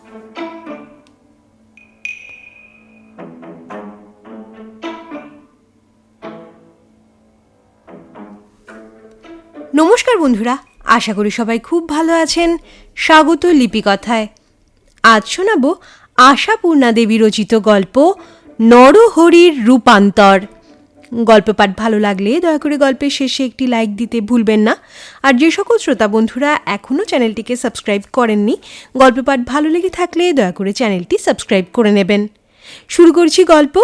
নমস্কার বন্ধুরা, আশা করি সবাই খুব ভালো আছেন। স্বাগত লিপিকথায়। আজ শোনাব আশাপূর্ণা দেবী রচিত গল্প নরহরির রূপান্তর। গল্প পাঠ ভালো লাগলে দয়া করে গল্পের শেষে একটি লাইক দিতে ভুলবেন না। আর যে সকল শ্রোতা বন্ধুরা এখনও চ্যানেলটিকে সাবস্ক্রাইব করেননি, গল্প পাঠ ভালো লেগে থাকলে দয়া করে চ্যানেলটি সাবস্ক্রাইব করে নেবেন। শুরু করছি গল্প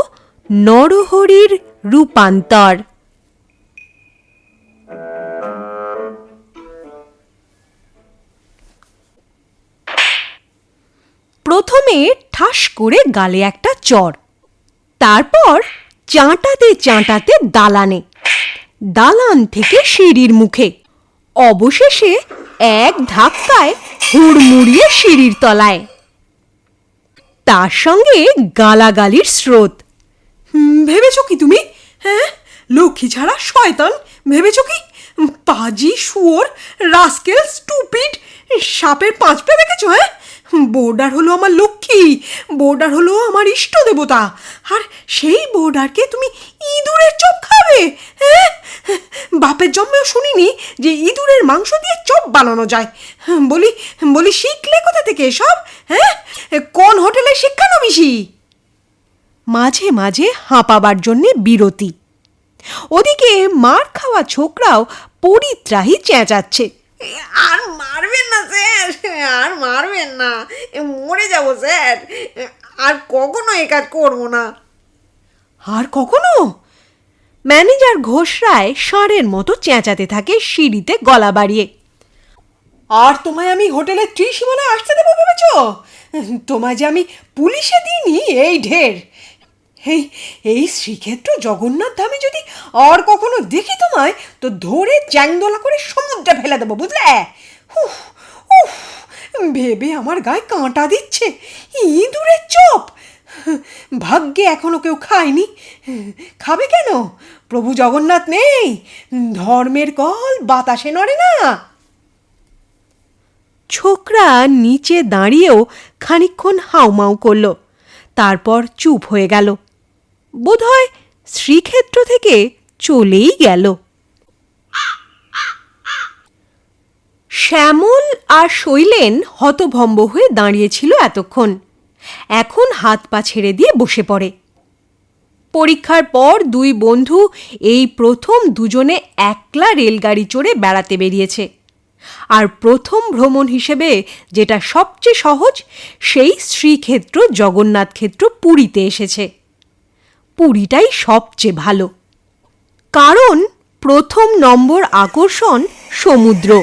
নরহরির রূপান্তর। প্রথমে ঠাস করে গালে একটা চর, তারপর চাঁটাতে চাঁটাতে দালানে। দালান থেকে সিঁড়ির মুখে। অবশেষে এক ধাক্কায় হুড়মুড়িয়ে সিঁড়ির তলায়। তার সঙ্গে গালাগালির স্রোত। ভেবেছো কি তুমি? হ্যাঁ? লক্ষ্মী ছাড়া শয়তান? ভেবেছো কি? পাজি, শুয়োর, রাস্কেল, স্টুপিড, সাপের পাঁচ পে দেখেছ হ্যাঁ? বোর্ডার হলো আমার লক্ষ্মী, বোর্ডার হলো আমার ইষ্ট দেবতা। আর সেই বোর্ডারকে তুমি ইঁদুরের চপ খাবে হ্যাঁ? বাপের জন্মেও শুনিনি যে ইঁদুরের মাংস দিয়ে চপ বানানো যায়। বলি বলি শিখলে কোথা থেকে এসব হ্যাঁ? কোন হোটেলে শিক্ষানবিশি? মাঝে মাঝে হাঁপাবার জন্যে বিরতি। ওদিকে মার খাওয়া ছোকরাও পরিত্রাহী চেঁচাচ্ছে। আর মারবেন না, স্যার। আর মারবেন না। মরে যাব, স্যার। আর কখনো এ কাজ করব না। আর কখনো? ম্যানেজার ঘোষ রায় ষাঁড়ের মতো চেঁচাতে থাকে সিঁড়িতে গলা বাড়িয়ে। আর তোমায় আমি হোটেলের ত্রিসীমানায় আসতে দেবো ভেবেছ? তোমায় যে আমি পুলিশে দিইনি, এই ঢের। এই এই শ্রীক্ষেত্র জগন্নাথ ধামে যদি আর কখনো দেখি তোমায়, তো ধরে চ্যাংদোলা করে সমুদ্রে ফেলে দেবো, বুঝলে? উফ ভেবে আমার গায়ে কাঁটা দিচ্ছে ইঁদুরের চপ। ভাগ্যে এখনও কেউ খায়নি। খাবে কেন? প্রভু জগন্নাথ নেই। ধর্মের কল বাতাসে নড়ে না। ছোকরা নিচে দাঁড়িয়েও খানিকক্ষণ হাউমাউ করল, তারপর চুপ হয়ে গেল। বোধহয় শ্রীক্ষেত্র থেকে চলেই গেল। শ্যামল আর শৈলেন হতভম্ব হয়ে দাঁড়িয়েছিল এতক্ষণ। এখন হাত পা ছেড়ে দিয়ে বসে পড়ে। পরীক্ষার পর দুই বন্ধু এই প্রথম দুজনে একলা রেলগাড়ি চড়ে বেড়াতে বেরিয়েছে। আর প্রথম ভ্রমণ হিসেবে যেটা সবচেয়ে সহজ, সেই শ্রীক্ষেত্র, জগন্নাথ ক্ষেত্র পুরীতে এসেছে। পুরীটাই সবচেয়ে ভালো। কারণ প্রথম নম্বর আকর্ষণ সমুদ্র।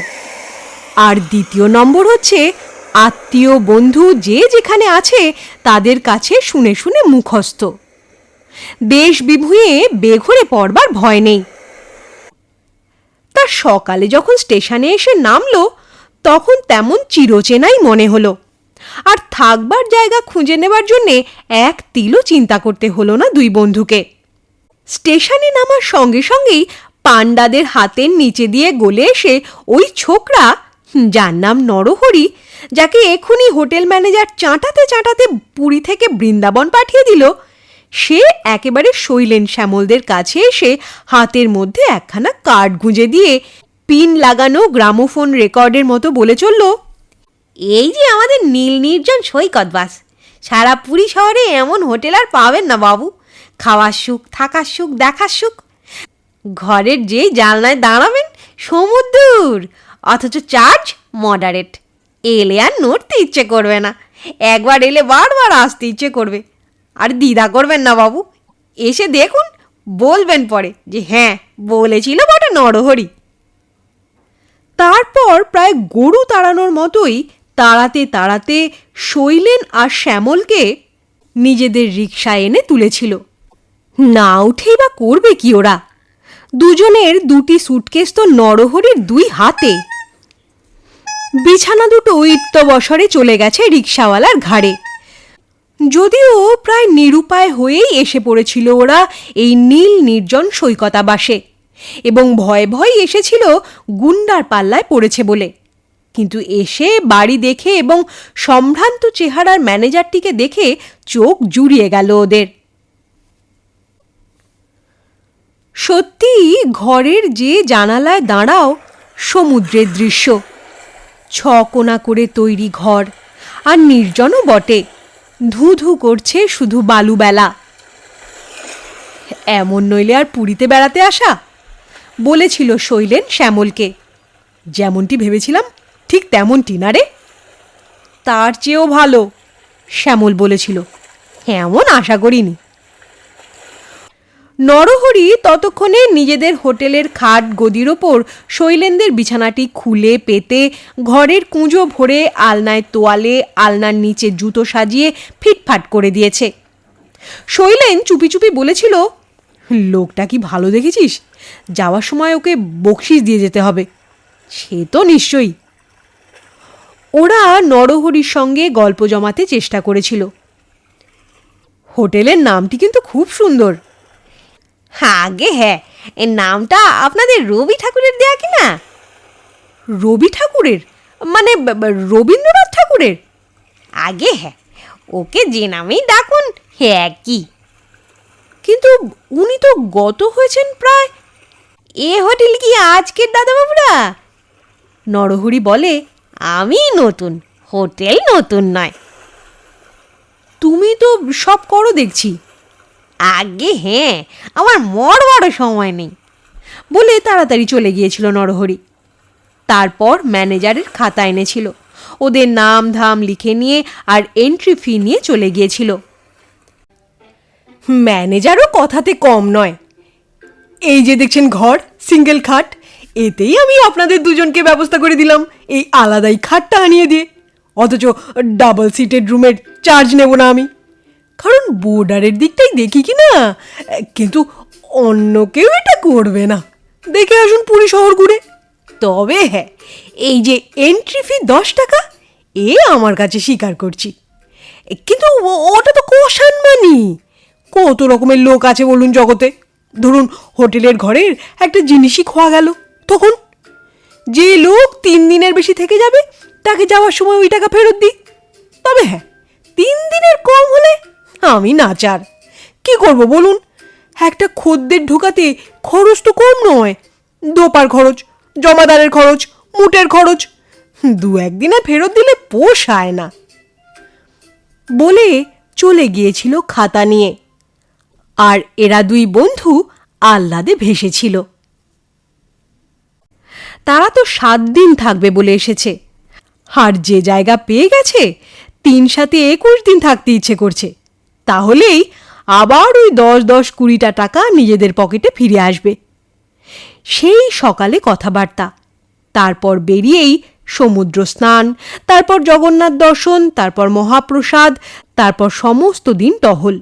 আর দ্বিতীয় নম্বর হচ্ছে আত্মীয় বন্ধু যে যেখানে আছে তাদের কাছে শুনে শুনে মুখস্থ। দেশ বিভুঁয়ে বেঘরে পড়বার ভয় নেই। তার সকালে যখন স্টেশনে এসে নামলো, তখন তেমন চিরচেনাই মনে হলো। আর থাকবার জায়গা খুঁজে নেবার জন্যে এক তিলও চিন্তা করতে হলো না দুই বন্ধুকে। স্টেশনে নামার সঙ্গে সঙ্গেই পাণ্ডাদের হাতের নিচে দিয়ে গলে এসে ওই ছোকরা যার নাম নরহরি, যাকে এখনই হোটেল ম্যানেজার চাঁটাতে চাঁটাতে পুরী থেকে বৃন্দাবন পাঠিয়ে দিল, সে একেবারে শৈলেন শ্যামলদের কাছে এসে হাতের মধ্যে একখানা কার্ড গুঁজে দিয়ে পিন লাগানো গ্রামোফোন রেকর্ডের মতো বলে চলল এই যে আমাদের নীল নির্জন সৈকত, বাস। সারা পুরী শহরে এমন হোটেল আর পাবেন না, বাবু। খাওয়ার সুখ, থাকার সুখ, দেখার সুখ। ঘরের যেই জানলায় দাঁড়াবেন সমুদ্র অথচ চার্জ মডারেট। এলে আর নড়তে ইচ্ছে করবে না। একবার এলে বারবার আসতে ইচ্ছে করবে। আর দ্বিধা করবেন না, বাবু। এসে দেখুন, বলবেন পরে যে হ্যাঁ বলেছিল বটে নরহরি তারপর প্রায় গরু তাড়ানোর মতোই তাড়াতে তাড়াতে শৈলেন আর শ্যামলকে নিজেদের রিক্সা এনে তুলেছিল। না উঠেই বা করবে কি ওরা? দুজনের দুটি সুটকেস তো নরহরির দুই হাতে। বিছানা দুটো ইত্যবসরে চলে গেছে রিক্সাওয়ালার ঘাড়ে। যদিও প্রায় নিরুপায় হয়েই এসে পড়েছিল ওরা এই নীল নির্জন সৈকতাবাসে। এবং ভয়ে ভয়ে এসেছিল গুন্ডার পাল্লায় পড়েছে বলে। কিন্তু এসে বাড়ি দেখে এবং সম্ভ্রান্ত চেহারার ম্যানেজারটিকে দেখে চোখ জুড়িয়ে গেল ওদের। সত্যি ঘরের যে জানালায় দাঁড়াও, সমুদ্রের দৃশ্য। ছকোনা করে তৈরি ঘর, আর নির্জনও বটে। ধু ধু করছে শুধু বালুবেলা। এমন নইলে আর পুরীতে বেড়াতে আসা? বলেছিল শৈলেন শ্যামলকে। যেমনটি ভেবেছিলাম ঠিক তেমনটি না রে? তার চেয়েও ভালো, শ্যামল বলেছিল। এমন আশা করিনি। নরহরি ততক্ষণে নিজেদের হোটেলের খাট গদির ওপর শৈলেনদের বিছানাটি খুলে পেতে ঘরের কুঁজো ভরে আলনায় তোয়ালে, আলনার নিচে জুতো সাজিয়ে ফিটফাট করে দিয়েছে। শৈলেন চুপি চুপি বলেছিল, লোকটা কি ভালো দেখেছিস? যাওয়ার সময় ওকে বকশিস দিয়ে যেতে হবে। সে তো নিশ্চয়ই ওরা নরহরির সঙ্গে গল্প জমাতে চেষ্টা করেছিল। হোটেলের নামটি কিন্তু খুব সুন্দর। হ্যাঁ আগে হ্যাঁ এর নামটা আপনাদের রবি ঠাকুরের দেয়া কি না? রবি ঠাকুরের? মানে রবীন্দ্রনাথ ঠাকুরের? আগে হ্যাঁ ওকে যে নামেই ডাকুন হ্যাঁ কি কিন্তু উনি তো গত হয়েছেন প্রায়। এ হোটেল কি আজকের দাদাবাবুরা? নরহরি বলে আমি নতুন হোটেল নতুন নয়। তুমি তো সব করো দেখছি। আগে হ্যাঁ আমার মর বড় সময় নেই। বলে তাড়াতাড়ি চলে গিয়েছিল নরহরি। তারপর ম্যানেজারের খাতা এনেছিল। ওদের নাম ধাম লিখে নিয়ে আর এন্ট্রি ফি নিয়ে চলে গিয়েছিল। ম্যানেজারও কথাতে কম নয়। এই যে দেখছেন ঘর সিঙ্গেল খাট এতেই আমি আপনাদের দুজনকে ব্যবস্থা করে দিলাম। এই আলাদাই খাটটা আনিয়ে দিয়ে। অথচ ডাবল সিটেড রুমের চার্জ নেব না আমি। কারণ বোর্ডারের দিকটাই দেখি কি না? কিন্তু অন্য কেউ এটা করবে না। দেখে আসুন পুরী শহর ঘুরে। তবে হ্যাঁ এই যে এন্ট্রি ফি দশ টাকা, এ আমার কাছে স্বীকার করছি। কিন্তু ওটা তো কষান মানি। কত রকমের লোক আছে বলুন জগতে। ধরুন হোটেলের ঘরের একটা জিনিসই খোয়া গেল। তখন যে লোক তিন দিনের বেশি থেকে যাবে, তাকে যাওয়ার সময় ওই টাকা ফেরত দিই। তবে হ্যাঁ তিন দিনের কম হলে আমি নাচার কি করব বলুন? একটা খদ্দের ঢোকাতে খরচ তো কম নয়। দোপার খরচ, জমাদারের খরচ, মুটের খরচ, দু একদিনে ফেরত দিলে পোষায় না। বলে চলে গিয়েছিল খাতা নিয়ে। আর এরা দুই বন্ধু আহ্লাদে ভেসেছিল। তারা তো সাত দিন থাকবে বলে এসেছে। আর যে জায়গা পেয়ে গেছে, তিন সাথে একুশ দিন থাকতে ইচ্ছে করছে। তাহলেই আবার ওই দশ দশ কুড়িটা টাকা নিজেদের পকেটে ফিরে আসবে। সেই সকালে কথাবার্তা। তারপর বেরিয়েই সমুদ্র স্নান, তারপর জগন্নাথ দর্শন, তারপর মহাপ্রসাদ, তারপর সমস্ত দিন টহল।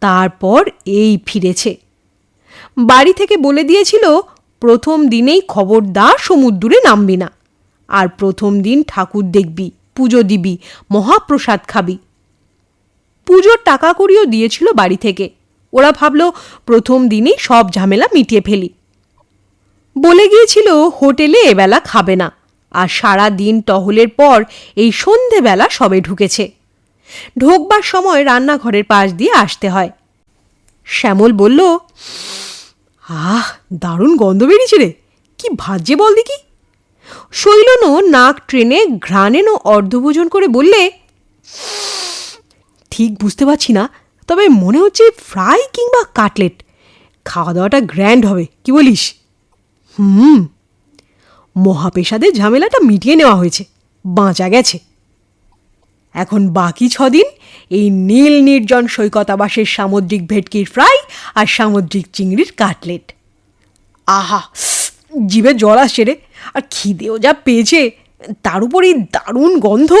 তারপর এই ফিরেছে। বাড়ি থেকে বলে দিয়েছিল প্রথম দিনেই খবরদার সমুদ্রে নামবি না। আর প্রথম দিন ঠাকুর দেখবি, পুজো দিবি, মহাপ্রসাদ খাবি। পুজোর টাকা কড়িও দিয়েছিল বাড়ি থেকে। ওরা ভাবলো, প্রথম দিনেই সব ঝামেলা মিটিয়ে ফেলি। বলে গিয়েছিল, হোটেলে এবেলা খাবে না। আর সারা দিন টহলের পর এই সন্ধেবেলা সবে ঢুকেছে। ঢোকবার সময় রান্নাঘরের পাশ দিয়ে আসতে হয়। শ্যামল বলল আহ, দারুণ গন্ধ বেরিয়েছে রে। কি ভাজ্যে বল দেখি। শৈলনও নাক ট্রেনে ঘ্রাণেনও অর্ধভোজন করে বললে, ঠিক বুঝতে পারছি না, তবে মনে হচ্ছে ফ্রাই কিংবা কাটলেট। খাওয়া দাওয়াটা গ্র্যান্ড হবে, কি বলিস? হুম। মহাপেশাদের ঝামেলাটা মিটিয়ে নেওয়া হয়েছে, বাঁচা গেছে। এখন বাকি ছদিন এই নীল নির্জন সৈকতাবাসের সামুদ্রিক ভেটকির ফ্রাই আর সামুদ্রিক চিংড়ির কাটলেট। আহা, জিভে জল আসছে রে। আর খিদেও যা পেয়েছে, তার উপরই দারুণ গন্ধ।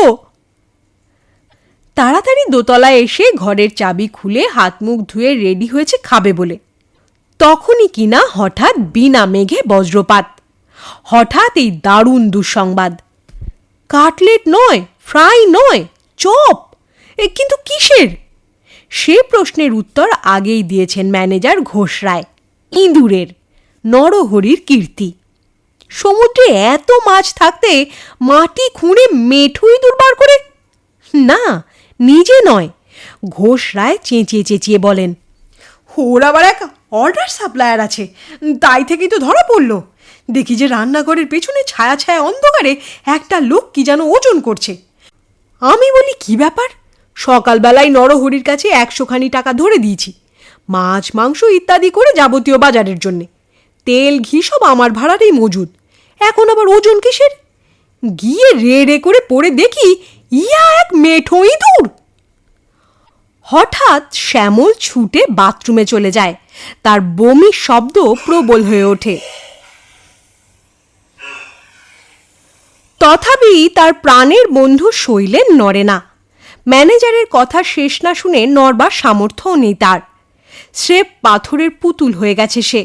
তাড়াতাড়ি দোতলায় এসে ঘরের চাবি খুলে হাত মুখ ধুয়ে রেডি হয়েছে খাবে বলে। তখনই কিনা হঠাৎ বিনা মেঘে বজ্রপাত। হঠাৎ এই দারুণ দুঃসংবাদ। কাটলেট নয়, ফ্রাই নয়, চপ! কিন্তু কিসের? সে প্রশ্নের উত্তর আগেই দিয়েছেন ম্যানেজার ঘোষ রায়, ইঁদুরের, নরহরির কীর্তি। সমুদ্রে এত মাছ থাকতে মাটি খুঁড়ে মেঠুই দুর্বার করে? না, নিজে নয়, ঘোষ রায় চেঁচিয়ে চেঁচিয়ে বলেন, ওর আবার এক অর্ডার সাপ্লায়ার আছে, তাই থেকেই তো ধরা পড়ল। দেখি যে রান্নাঘরের পেছনে ছায়া ছায়া অন্ধকারে একটা লোক কি যেন ওজন করছে। আমি বলি, কি ব্যাপার? সকালবেলায় নরহরির কাছে একশোখানি টাকা ধরে দিয়েছি। মাছ, মাংস ইত্যাদি করে যাবতীয় বাজারের জন্যে। তেল, ঘি সব আমার ভাড়ারই মজুদ এখন আবার ওজন কিসের? গিয়ে রে রে করে পড়ে দেখি ইয়া এক মেঠো ইঁদুর। হঠাৎ শ্যামল ছুটে বাথরুমে চলে যায়। তার বমির শব্দ প্রবল হয়ে ওঠে। তথাপি তার প্রাণের বন্ধু শৈলেন নড়ে না। ম্যানেজারের কথা শেষ না শুনে নড়বার সামর্থ্যও নেই তার। স্রেফ পাথরের পুতুল হয়ে গেছে সে।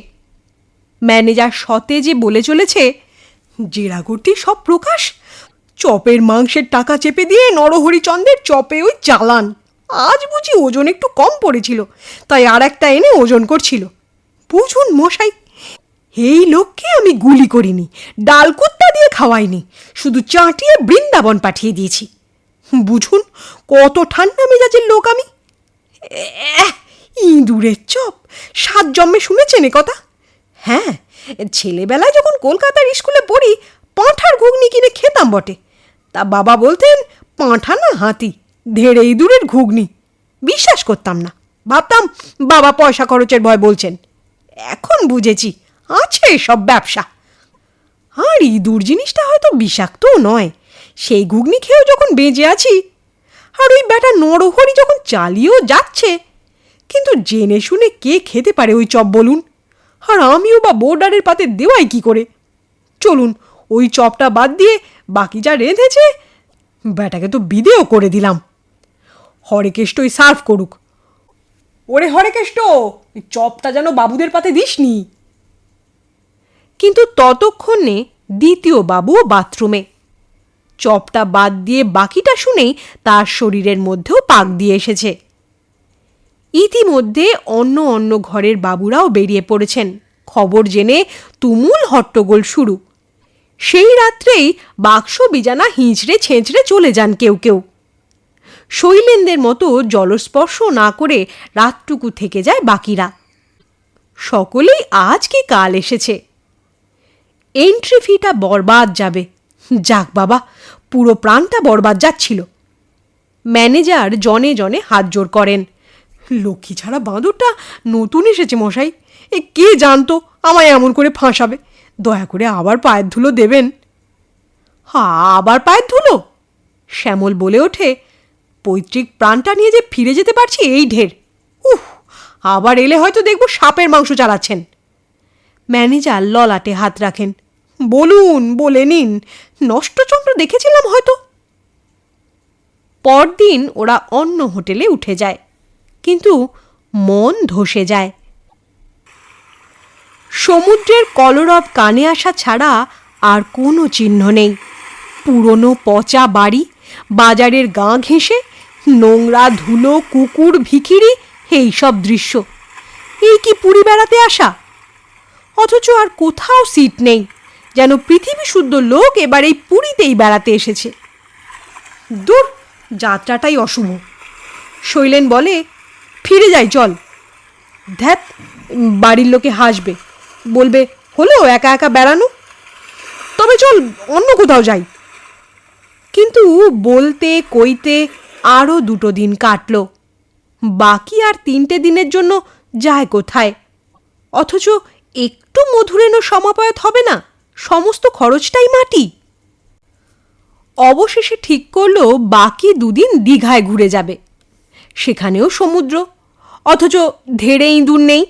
ম্যানেজার সতেজে বলে চলেছে জেরাগতি সব প্রকাশ। চপের মাংসের টাকা চেপে দিয়ে নরহরিচন্দ্রের চপে ওই চালান। আজ বুঝি ওজন একটু কম পড়েছিল, তাই আর একটা এনে ওজন করছিল। বুঝুন মশাই, এই লোককে আমি গুলি করিনি ডালকুত্তা দিয়ে খাওয়াইনি, শুধু চাটিয়ে বৃন্দাবন পাঠিয়ে দিয়েছি। বুঝুন, কত ঠান্ডা মেজাজের লোক আমি। ইঁদুরের চপ, সাত জন্মে শুনেছেন কথা? হ্যাঁ ছেলেবেলায় যখন কলকাতার স্কুলে পড়ি, পাঁঠার ঘুগনি কিনে খেতাম বটে। তা বাবা বলতেন, পাঁঠা না হাতি, ধেড়ে ইঁদুরের ঘুগনি। বিশ্বাস করতাম না। ভাবতাম, বাবা পয়সা খরচের ভয় বলছেন। এখন বুঝেছি, আছে সব ব্যবসা। আর ইঁদুর জিনিসটা হয়তো বিষাক্তও নয়। সেই ঘুগনি খেয়েও যখন বেঁচে আছি, আর ওই ব্যাটা নরহরি যখন চালিয়েও যাচ্ছে, কিন্তু জেনে শুনে কে খেতে পারে ওই চপ বলুন? আর আমিও বা বোর্ডারের পাতে দেওয়াই কি করে? চলুন, ওই চপটা বাদ দিয়ে বাকি যা রেঁধেছে, ব্যাটাকে তো বিদেও করে দিলাম। হরেকেষ্টই সার্ভ করুক। ওরে হরেকেষ্ট, ওই চপটা যেন বাবুদের পাতে দিসনি। কিন্তু ততক্ষণে দ্বিতীয় বাবুও বাথরুমে। চপটা বাদ দিয়ে বাকিটা শুনেই তার শরীরের মধ্যেও পাক দিয়ে এসেছে। ইতিমধ্যে অন্য অন্য ঘরের বাবুরাও বেরিয়ে পড়েছেন। খবর জেনে তুমুল হট্টগোল শুরু। সেই রাত্রেই বাক্স বিজানা হিঁচড়ে ছেঁচড়ে চলে যান কেউ কেউ। শৈলেনদের মতো জলস্পর্শ না করে রাতটুকু থেকে যায় বাকিরা। সকলেই আজ কি কাল এসেছে। এন্ট্রি ফিটা বরবাদ যাবে। যাক বাবা পুরো প্রাণটা বরবাদ যাচ্ছিল। ম্যানেজার জনে জনে হাত জোর করেন। লক্ষ্মী ছাড়া বাঁদরটা নতুন এসেছে মশাই। এ কে জানতো আমায় এমন করে ফাঁসাবে। দয়া করে আবার পায়ের ধুলো দেবেন। হা, আবার পায়ের ধুলো? শ্যামল বলে ওঠে, পৈতৃক প্রাণটা নিয়ে যে ফিরে যেতে পারছি এই ঢের। উহ, আবার এলে হয়তো দেখব সাপের মাংস চালাচ্ছেন। ম্যানেজার ললাটে হাত রাখেন। বলুন, বলে নিন। নষ্টচন্দ্র দেখেছিলাম হয়তো। পরদিন ওরা অন্য হোটেলে উঠে যায়, কিন্তু মন ধসে যায়। সমুদ্রের কলরব কানে আসা ছাড়া আর কোনো চিহ্ন নেই। পুরনো পচা বাড়ি, বাজারের গা ঘেঁষে, নোংরা ধুলো, কুকুর, ভিখিরি, এই সব দৃশ্য। এই কি পুরী বেড়াতে আসা? অথচ আর কোথাও সিট নেই। যেন পৃথিবী শুদ্ধ লোক এবার এই পুরীতেই বেড়াতে এসেছে। দূর, যাত্রাটাই অশুভ। শৈলেন বলে, ফিরে যাই, চল। ধ্যাত, বাড়ির লোকে হাসবে। বলবে, হলো একা একা বেড়ানো? তবে চল, অন্য কোথাও যাই। কিন্তু বলতে, কইতে আরও দুটো দিন কাটল। বাকি আর তিনটে দিনের জন্য যায় কোথায়? অথচ একটু মধুরেণ সমাপয়াত হবে না? সমস্ত খরচটাই মাটি। অবশেষে ঠিক করল বাকি দুদিন দীঘায় ঘুরে যাবে। সেখানেও সমুদ্র, অথচ ধেড়ে ইঁদুর নেই।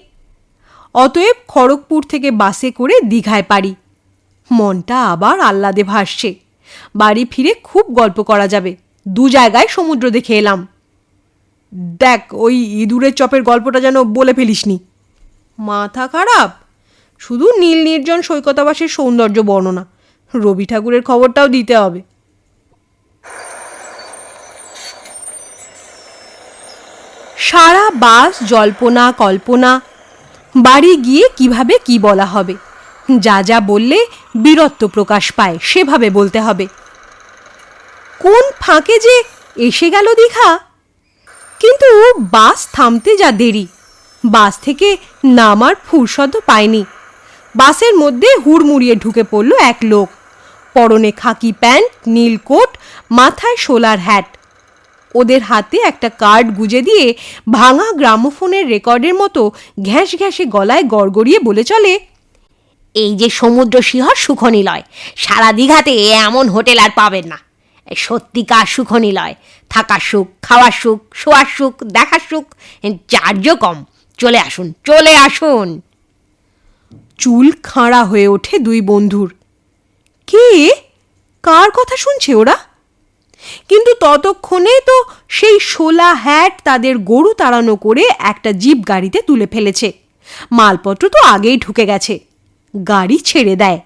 অতএব খড়গপুর থেকে বাসে করে দীঘায় পারি। মনটা আবার আহ্লাদে ভাসছে। বাড়ি ফিরে খুব গল্প করা যাবে। দু জায়গায় সমুদ্র দেখে এলাম। দেখ, ওই ইঁদুরের চপের গল্পটা যেন বলে ফেলিসনি। মাথা খারাপ? শুধু নীল নির্জন সৈকতাবাসের সৌন্দর্য বর্ণনা। রবি ঠাকুরের খবরটাও দিতে হবে। সারা বাস জল্পনা, কল্পনা। বাড়ি গিয়ে কীভাবে কি বলা হবে? যা যা বললে বীরত্ব প্রকাশ পায়, সেভাবে বলতে হবে। কোন ফাঁকে যে এসে গেল দীঘা? কিন্তু বাস থামতে যা দেরি। বাস থেকে নামার ফুরসদ পায়নি। বাসের মধ্যে হুড়মুড়িয়ে ঢুকে পড়ল এক লোক। পরনে খাকি প্যান্ট, নীল কোট, মাথায় সোলার হ্যাট ওদের হাতে একটা কার্ড গুজে দিয়ে ভাঙা গ্রামোফোনের রেকর্ডের মতো ঘ্যাঁস ঘ্যাঁসে গলায় গড়গড়িয়ে বলে চলে, এই যে সমুদ্র শিহর সুখনিলয়, সারা দীঘাতে এমন হোটেল আর পাবেন না। সত্যিকার সুখনিলয়, থাকার সুখ, খাওয়ার সুখ, শোয়ার সুখ, দেখার সুখ চার্জও কম। চলে আসুন চলে আসুন। চুল খাঁড়া হয়ে ওঠে দুই বন্ধুর। কে? কার কথা শুনছে ওরা? কিন্তু ততক্ষণে তো সেই শোলা হ্যাট তাদের গরু তাড়ানো করে একটা জিপ গাড়িতে তুলে ফেলেছে। মালপত্র তো আগেই ঢুকে গেছে। গাড়ি ছেড়ে দেয়।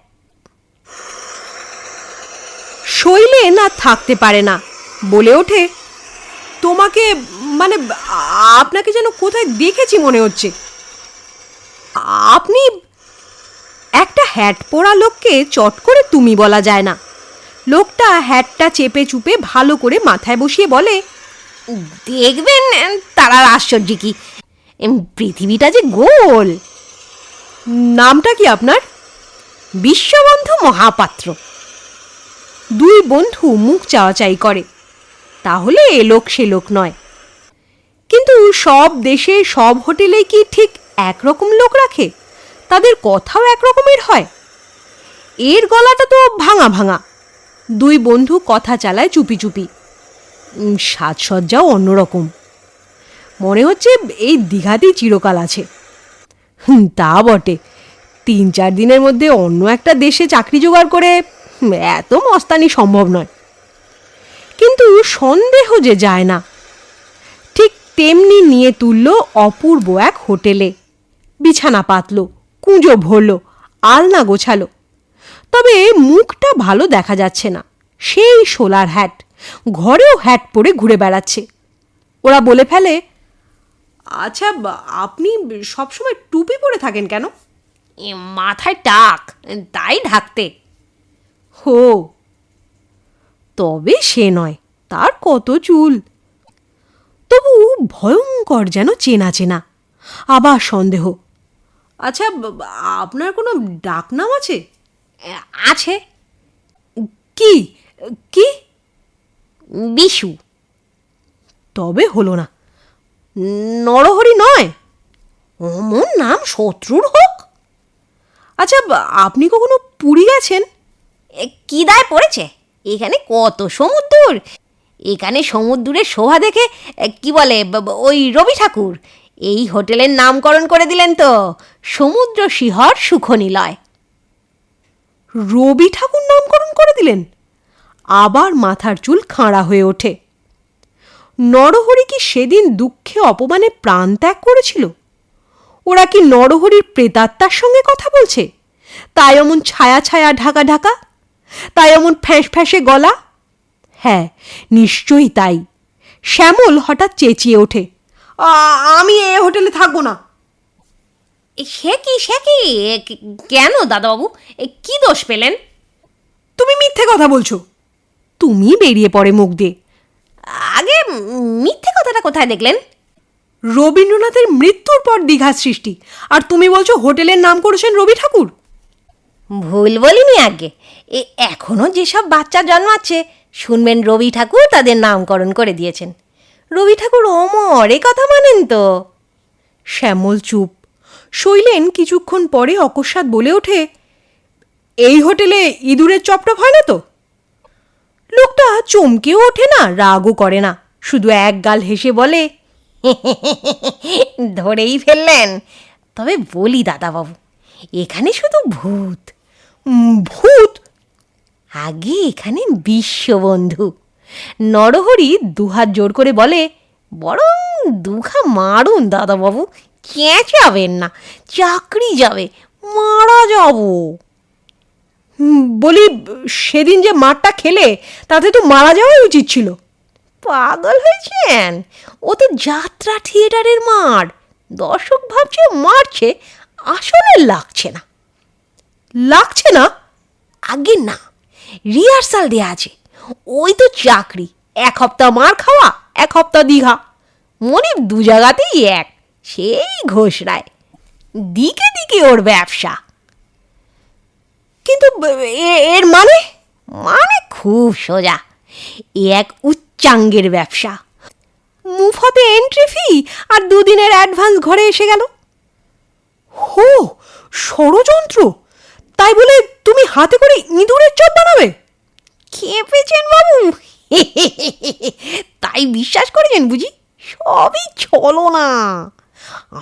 শৈলেন আর থাকতে পারে না। বলে ওঠে, তোমাকে মানে আপনাকে যেন কোথায় দেখেছি মনে হচ্ছে। আপনি একটা হ্যাট পরা লোককে চট করে তুমি বলা যায় না। লোকটা হ্যাটটা চেপে চুপে ভালো করে মাথায় বসিয়ে বলে দেখবেন তারার আশ্চর্য কি? পৃথিবীটা যে গোল! নামটা কি আপনার? বিশ্ববন্ধু মহাপাত্র। দুই বন্ধু মুখ চাওয়াচাই করে। তাহলে এ লোক সে লোক নয়। কিন্তু সব দেশে, সব হোটেলে কি ঠিক একরকম লোক রাখে? তাদের কথাও একরকমের হয়। এর গলাটা তো ভাঙা ভাঙা। দুই বন্ধু কথা চালায় চুপি চুপি। সাজসজ্জাও অন্যরকম। মনে হচ্ছে এই দীঘাতেই চিরকাল আছে। তা বটে। তিন চার দিনের মধ্যে অন্য একটা দেশে চাকরি জোগাড় করে এত মস্তানি সম্ভব নয়। কিন্তু সন্দেহ যে যায় না। ঠিক তেমনি নিয়ে তুলল অপূর্ব এক হোটেলে। বিছানা পাতলো। কুঁজো ভরল আলনা গোছালো। তবে মুখটা ভালো দেখা যাচ্ছে না। সেই সোলার হ্যাট ঘরেও হ্যাট পরে ঘুরে বেড়াচ্ছে। ওরা বলে ফেলে আচ্ছা আপনি সবসময় টুপি পরে থাকেন কেন? মাথায় টাক তাই ঢাকতে। হো। তবে সে নয় তার কত চুল। তবু ভয়ঙ্কর যেন চেনা চেনা আবার সন্দেহ। আচ্ছা আপনার কোনো ডাকনাম আছে? আছে। কি? কি? বিশু। তবে হলো না। নরহরি নয়? অমন নাম শত্রুর হোক? আচ্ছা আপনি কখনো পুরী গেছেন? কি দায় পড়েছে। এখানে কত সমুদ্র? এখানে সমুদ্রের শোভা দেখে কি বলে ওই রবি ঠাকুর। এই হোটেলের নামকরণ করে দিলেন তো, সমুদ্র শিহর সুখনিলয়। রবি ঠাকুর নামকরণ করে দিলেন? আবার মাথার চুল খাঁড়া হয়ে ওঠে। নরহরি কি সেদিন দুঃখে অপমানে প্রাণ ত্যাগ করেছিল? ওরা কি নরহরির প্রেতাত্মার সঙ্গে কথা বলছে? তাই এমন ছায়া ছায়া ঢাকা ঢাকা? তাই এমন ফ্যাঁস ফ্যাঁসে গলা? হ্যাঁ নিশ্চয়ই তাই। শ্যামল হঠাৎ চেঁচিয়ে ওঠে। "আ- আমি এ হোটেলে থাকব না। এ, সে কি সে কি? কেন দাদাবাবু? এ, কি দোষ পেলেন? তুমি মিথ্যে কথা বলছো। তুমি বেরিয়ে পড়ে মুখ দিয়ে। আগে মিথ্যে কথাটা কোথায় দেখলেন? রবীন্দ্রনাথের মৃত্যুর পর দীঘার সৃষ্টি। আর তুমি বলছো হোটেলের নাম করেছেন রবি ঠাকুর? ভুল বলিনি আগে। এ এখনও যেসব বাচ্চা জন্মাচ্ছে শুনবেন রবি ঠাকুর তাদের নামকরণ করে দিয়েছেন। রবি ঠাকুর, অমর, এ কথা মানেন তো। শ্যামল চুপ। শৈলেন কিছুক্ষণ পরে অকস্মাৎ বলে ওঠে, এই হোটেলে ইঁদুরের চপটপ হয় না তো? লোকটা চমকেও ওঠে না, রাগও করে না, শুধু এক গাল হেসে বলে ধরেই ফেললেন। তবে বলি দাদাবাবু, এখানে শুধু ভূত। ভূত? আগে এখানে বিশ্ববন্ধু। নরহরি দুহাত জোর করে বলে, বরং দুখা মারুন দাদাবাবু চেঁচাবেন না, চাকরি যাবে, মারা যাব। বলি সেদিন যে মারটা খেলে, তাতে তো মারা যাওয়াই উচিত ছিল। পাগল হয়েছেন? ও তো যাত্রা থিয়েটারের মার। দর্শক ভাবছে মারছে, আসলে লাগছে না। লাগছে না? আগে না, রিহার্সাল দেয়া আছে। ওই তো চাকরি। এক হপ্তাহ মার খাওয়া, এক হপ্তাহ দীঘা। মনির দু জায়গাতেই এক, সেই ঘোষরায় দিকে দিকে ওর ব্যবসা। কিন্তু এর মানে? মানে খুব সোজা। এ এক উচ্চাঙ্গের ব্যবসা। মুফতে এন্ট্রি ফি আর দুদিনের অ্যাডভান্স ঘরে এসে গেল। হো, ষড়যন্ত্র। তাই বলে তুমি হাতে করে ইঁদুরের চপ বানাবে? খেপেছেন বাবু। তাই বিশ্বাস করেছেন বুঝি? সবই চলো না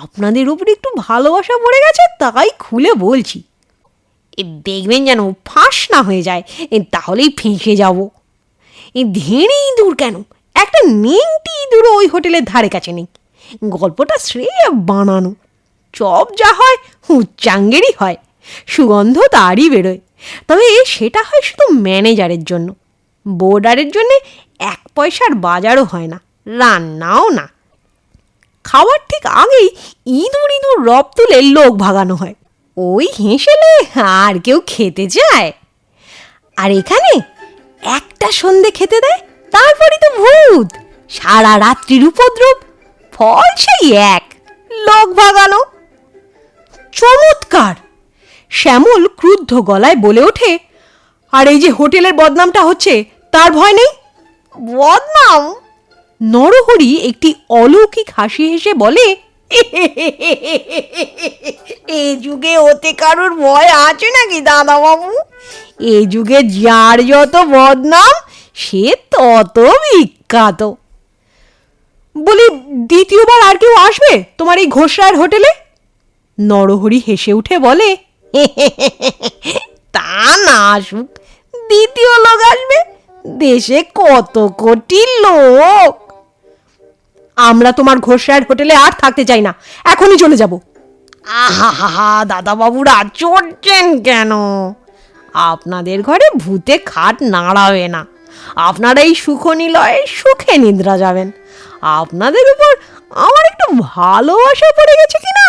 আপনাদের উপরে একটু ভালোবাসা পড়ে গেছে, তাই খুলে বলছি। দেখবেন যেন ফাঁস না হয়ে যায় তাহলেই ফেঁসে যাব। ধেড়ে ইঁদুর কেন? একটা নেংটি ইঁদুরও ওই হোটেলের ধারে কাছে নেই। গল্পটা শ্রেয় বানানো। চপ যা হয়, উচ্চাঙ্গেরই হয়। সুগন্ধ তারই বেরোয়। তবে সেটা হয় শুধু ম্যানেজারের জন্য। বোর্ডারের জন্যে এক পয়সার বাজারও হয় না, রান্নাও না। খাওয়ার ঠিক আগেই ইঁদুর ইঁদুর রব তুলে লোক ভাগানো হয়। ওই হেসেলে আর কেউ খেতে চায় আর এখানে একটা সন্ধে খেতে দেয়, তারপরই তো ভূত। সারা রাত্রির উপদ্রব, ফল সেই এক, লোক ভাগানো চমৎকার! শ্যামল ক্রুদ্ধ গলায় বলে ওঠে আর এই যে হোটেলের বদনামটা হচ্ছে তার ভয় নেই? বদনাম? নরহরি একটি অলৌকিক হাসি হেসে বলে এ যুগে ওতে কারোর ভয় আছে নাকি দাদা বাবু এ যুগে যার যত বদনাম সে তত বিখ্যাত। বলি দ্বিতীয়বার আর কেউ আসবে তোমার এই ঘোষরায়ের হোটেলে? নরহরি হেসে উঠে বলে তা না আসুক, দ্বিতীয় লোক আসবে, দেশে কত কোটি লোক। আমরা তোমার ঘোষরায়ের হোটেলে আর থাকতে চাই না, এখনই চলে যাব। আহা দাদা বাবুরা চড়ছেন কেন? আপনাদের ঘরে ভূতে খাট নাড়াবে না। আপনারা এই সুখ নিলয়ে সুখে নিদ্রা যাবেন। আপনাদের উপর আমার একটু ভালোবাসা পড়ে গেছে কি না